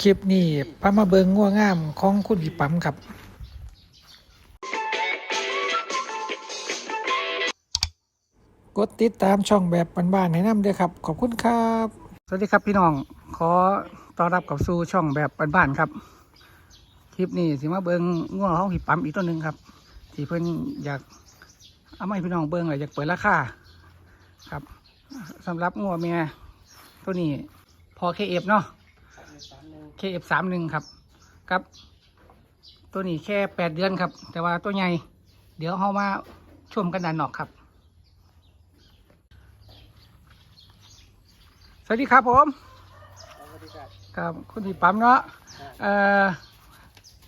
คลิปนี้พามาเบิงง่วงามของคุณพี่ปั๊มครับ กดติดตามช่องแบบบ้านๆให้นำด้วยครับ ขอบคุณครับ สวัสดีครับพี่น้อง ขอต้อนรับกับสู่ช่องแบบบ้านๆครับ คลิปนี้สิมาเบิงง่วงของพี่ปั๊มอีกตัวหนึ่งครับ ที่เพิ่อนอยากเอามาให้พี่น้องเบิงเลยอยากเปิดราคาครับสำหรับงัวเมียตัวนี้พอเคเอฟเนาะ KF สามหนึ่งครับครับ ตัวนี้แค่แปดเดือนครับ แต่ว่าตัวใหญ่เดี๋ยวเรามาชมกันด้านนอกครับ สวัสดีครับผมครับคุณที่ปั๊มเนาะเอ่อ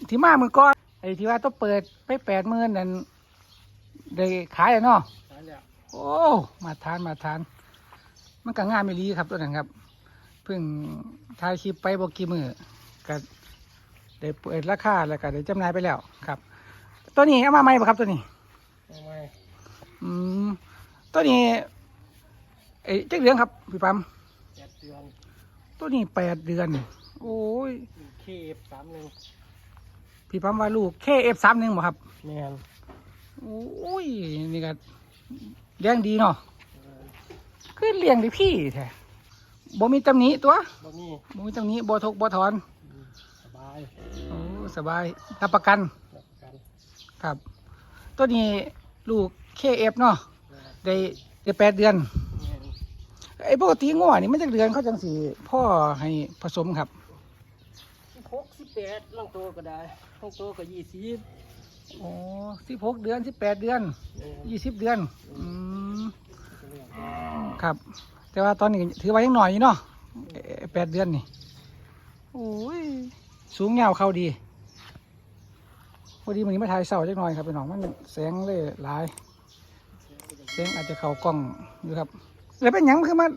ที่มามือก้อนไอ้ที่ว่าต้องเปิดไปแปดหมื่นนั่นได้ขายแล้วเนาะโอ้ มาทานมาทาน มันก็งามไม่รีครับตัวนั้นครับเพิ่งถ่ายคลิปไปบอกกี่มือก็ได้เปิดราคาแล้วก็ได้จำหน่ายไปแล้วครับ ตัวนี้เอามาใหม่ปะครับตัวนี้อืมตัวนี้ไอ้เจ๊กเดือนครับพี่ปั๊มเจ็ดเดือนตัวนี้แปดเดือน โอ้ยเคฟสามหนึ่งพี่ปั๊มว่าลูก KF สามหนึ่งบ่ครับแมนโอ้ยนี่ก็เลี้ยงดีเนาะคือเลี้ยงได้พี่แท้ บ่มีตำหนิตัวบ่มีบ่มีตำหนิบ่ทกบ่ถอนสบายโอ้สบายรับประกันรับประกัน ครับ ตัวนี้ลูก KF เนาะได้ได้แปดเดือนแมนไอ้ปกติงัวนี่มันจะเดือนเขาจังสีพ่อให้ผสมครับสิบหกสิบแปดล่างโตก็ได้ล่างโตก็ยี่สิบโอ้สิบหกเดือนสิบแปดเดือนแม่นยี่สิบเดือน อืมจะเรียกครับ แต่ว่าตอนนี้ถือว่ายังหน่อยอยู่เนาะเอ่อแปดเดือนนี่โอ้ยสูงเงาวเขาดีพอดีมันนี้มาถ่ายเสาจักหน่อยครับพี่น้องมันแสงเลยหลายแสงอาจจะเข้ากล้องอยู่ครับ แล้วเป็นหยังคือมัน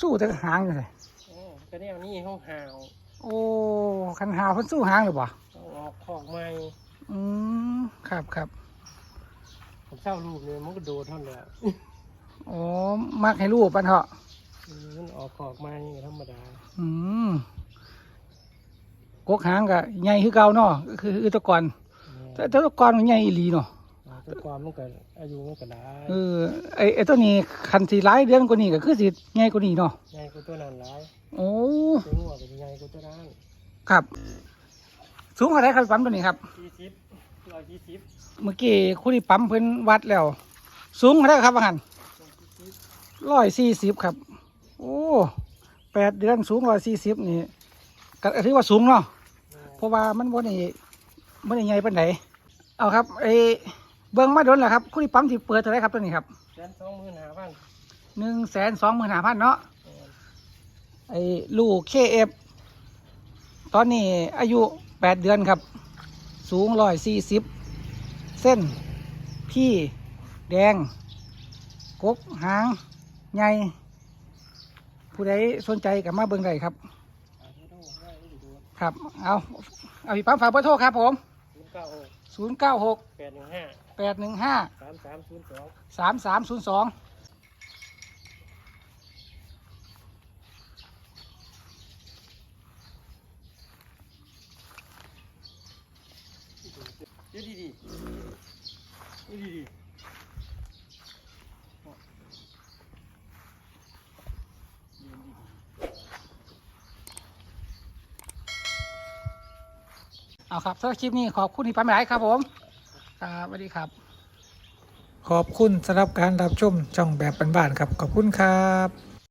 สู้แต่หางอยู่เลยโอ้ก็แนวนี้ห้องห่าวโอ้คันหาวเพิ่นสู้หางหรือเปล่าต้องออกขอกใหม่อืมครับครับผมเช่ารูปเนี่ยมันก็โดดเท่านั้นแหละอ๋อมักให้รูปปันเถอะอื มมันออกขอกใหม่ธรรมดา อืมกกหางก็ใหญ่คือเก่าเนาะก็คือคือแตะกอนแม่แต่นแต่แตะกอนมันใหญ่อีหลีเนาะอ่าแต่ความมันก็อายุมันก็ได้เออไอ้ไอ้ตัวนี้คันสีร้ายเดือนกว่านี้ก็คือสิใหญ่กว่านี้เนาะใหญ่กว่าตัวนั้นหลายโอ้ตัวหัวก็สิใหญ่กว่าตัวนั้นครับ สูงเท่าไหรครับปั๊มตัวนี้ครับยี่สิบร้อยยี่สิบเมื่อกี้คุณที่ปั๊มเพิ่นวัดแล้ว สูงเท่าไหรครับว่าหันร้อยสี่สิบครับ โอ้แปดเดือนสูงร้อยสี่สิบนี่ก็ถือว่าสูงเนาะเพราะว่ามันบ่ได้บ่ได้ใหญ่ปานใดเอาครับไอ้เบิ่งมาโดนแล้วครับคุณที่ปั๊มที่เปิดเท่าไหรครับตัวนี้ครับแสนสองหมื่นห้าพันหนึ่งแสนสองหมื่นห้าพันเนาะแม่นไอ้ลูกเคเอฟตอนนี้อายุแปดเดือนครับ สูงร้อยสี่สิบเส้นพี่แดง กกหางใหญ่ ผู้ใดสนใจกับมาเบิ่งได้ครับ ครับ เอาเอาพี่ปั๊มฝากเบอร์โทรครับผมศูนย์เก้าหกศูนย์เก้าหกแปดหนึ่งห้าแปดหนึ่งห้าสามสามศูนย์สองสามสามศูนย์สองเดี๋ยวดีดีเดี๋ยวดี เอาครับสำหรับคลิปนี้ขอบคุณที่ปั๊มหลายครับผม ครับสวัสดีครับ ขอบคุณสำหรับการรับชมช่องแบบบ้านๆครับ ขอบคุณครับ